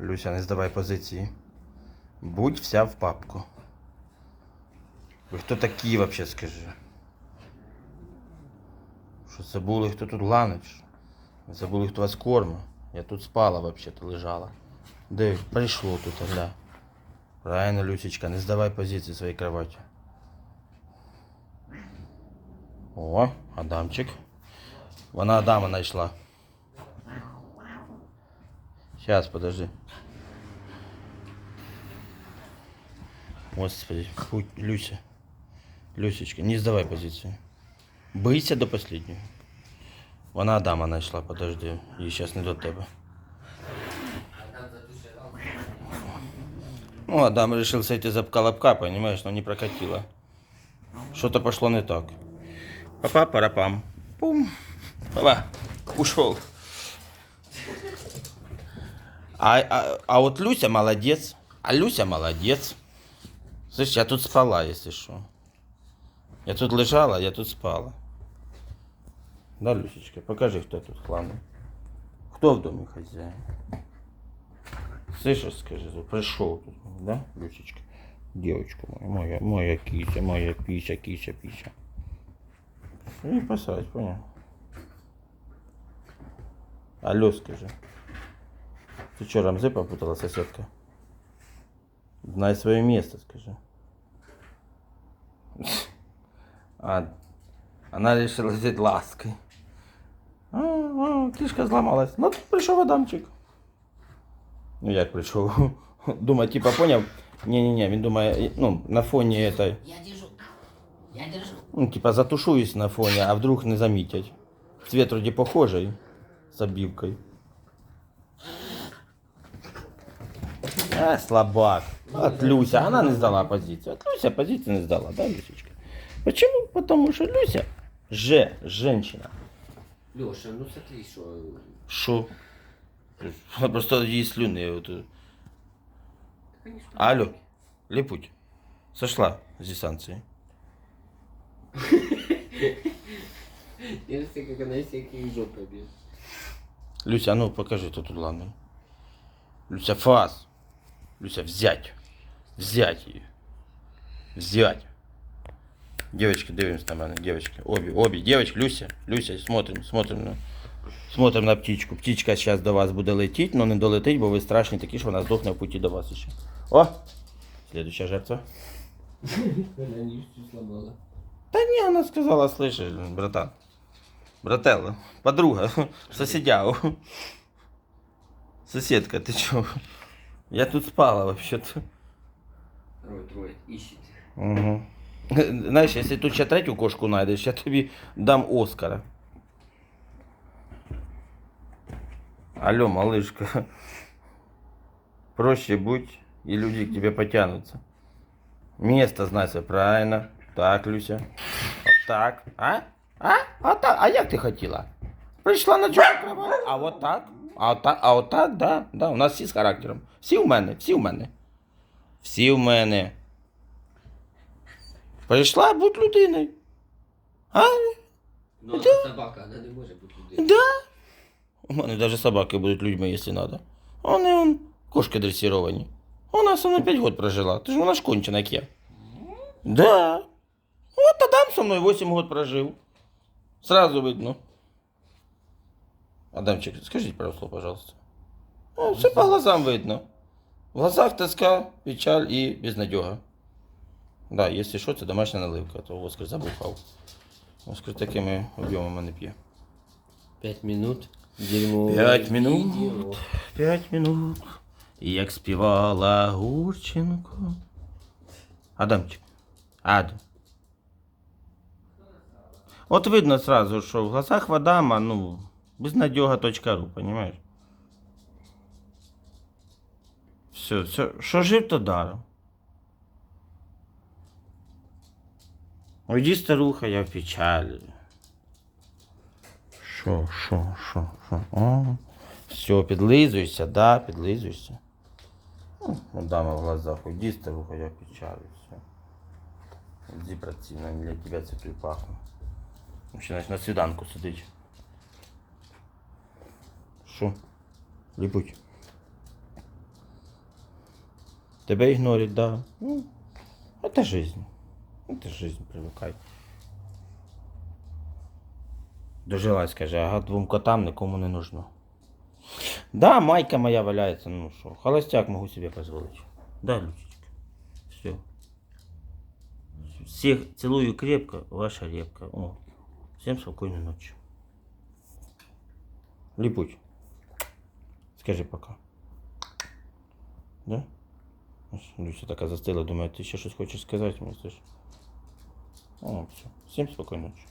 Люся, не здавай позиції. Будь вся в папку. Ви хто такі вообще, скажи? Що забули, хто тут ланич? Забули, хто вас кормив. Я тут спала вообще-то лежала. Де прийшло тут, гля. Правильно, Люсечка, не здавай позиції своїй кроваті. О, Адамчик. Вона Адама знайшла. Сейчас, подожди. Господи, фу, Люся. Люсечка, не сдавай позицию. Бийся до последнього. Вона Адама знайшла, подожди. Їй зараз не до тебе. Ну, Адам решил с этой запка-лапка, понимаешь, но не прокатило. Что-то пошло не так. Папа, парапам. Пум. Папа, ушел. А, а, а вот Люся молодец. А Люся молодец. Слышь, я тут спала, если что. Я тут лежала, я тут спала. Да, Люсечка, покажи, кто тут хлам. Кто в доме хозяин? Слышишь, скажи, пришел тут, да, Люсечка? Девочка моя, моя, моя кися, моя пися, кися, пися. И посадь, понял? Алло, скажи. Ты что, Рамзы попутала, соседка? Знай свое место, скажи. А, она решила взять лаской. А, а, кишка зламалась. Ну, тут прийшов Адамчик. Ну, як прийшов? Думаю, типа, поняв? Не-не-не, він думає, ну, на фоні этой, Я держу. Я держу. ну, типа, затушуюсь на фоне, а вдруг не замітять. Цвет вроде похожий, с обивкой. А, слабак. От Люся, она не сдала позицию. От Люся позицию не сдала, да, Люсечка? Почему? Потому что Люся же женщина. Леша, ну смотри, что... Шо? Вона просто її слюни. От. Алло, Липуть, сошла з дистанції. Я же как она всякие жопы бьет. Люся, а ну покажи, хто тут ладно. Люся, фас. Люся, взять. Взять її. Взять. Девочки, дивимось на мене, девочки. Обе, обе. Девочки, Люся, Люся, смотрим, смотрим на. Смотрим на птичку. Птичка зараз до вас буде летіти, але не долетить, бо ви страшні такі, що вона здохне в путі до вас ще. О! Следующая жертва. Она не чуть сломала. Да не, она сказала, слышишь, братан. Брателло, подруга, соседяу. Соседка, ты чё? Я тут спала вообще-то. Трой, трой, ищите. Угу. Знаєш, якщо тут ще третю кошку знайдеш, я тобі дам Оскара. Алло, малышка. Проще будь, и люди к тебе потянутся. Место знай себе, правильно. Так, Люся. Вот так. А? А? А так? А як ти хотіла? Прийшла на чужу кровать. А от так? А от так, а от так, да. да. У нас всі з характером. Всі в мене, всі в мене. Всі в мене. Прийшла будь людиною. А? Ну, она собака, она не может быть людей. Да. У мене навіть собаки будуть людьми, якщо треба. Вони он, кошки дресировані. Вона со мною 5 років прожила. Ти ж вона ж кончена, як я. Да. От Адам со мною 8 років прожив. Сразу видно. Адамчик, скажіть пару слов, пожалуйста. Ну, все по глазам видно. В глазах тоска, печаль і безнадега. Да, якщо що, це домашня наливка, то Оскар забухав. Оскар такими об'ємами не п'є. Пять минут. Дерьмо. П'ять минут. П'ять минут. Як співала Гурченко. Адамчик. Адам. От видно сразу, що в глазах Адама, ну, безнадега.ру, понимаешь? Все, все, що жив, то даром. Уйди, старуха, я в печалі. Що, що, що, що? О, все, підлизуйся, да, підлизуйся. Ну, дама в глазах, уйди, старуха, я в печалі, все. Иди, противно, для тебя цветы пахнут. Значит, на свиданку сидить. Що? Липуть. Тебя игнорит, да. Ну, это жизнь. Это жизнь, привыкай. Дожилась, каже, ага, двом котам никому не нужно. Да, майка моя валяется, ну что, холостяк могу себе позволить. Да, Люсечка. Все. Всех целую крепко, ваша репка. О, всем спокойной ночи. Липуч, скажи пока. Да? Люся така застила, думаю, ти ще щось хочеш сказати, мені слышиш? О, все. Всім спокійної ночі.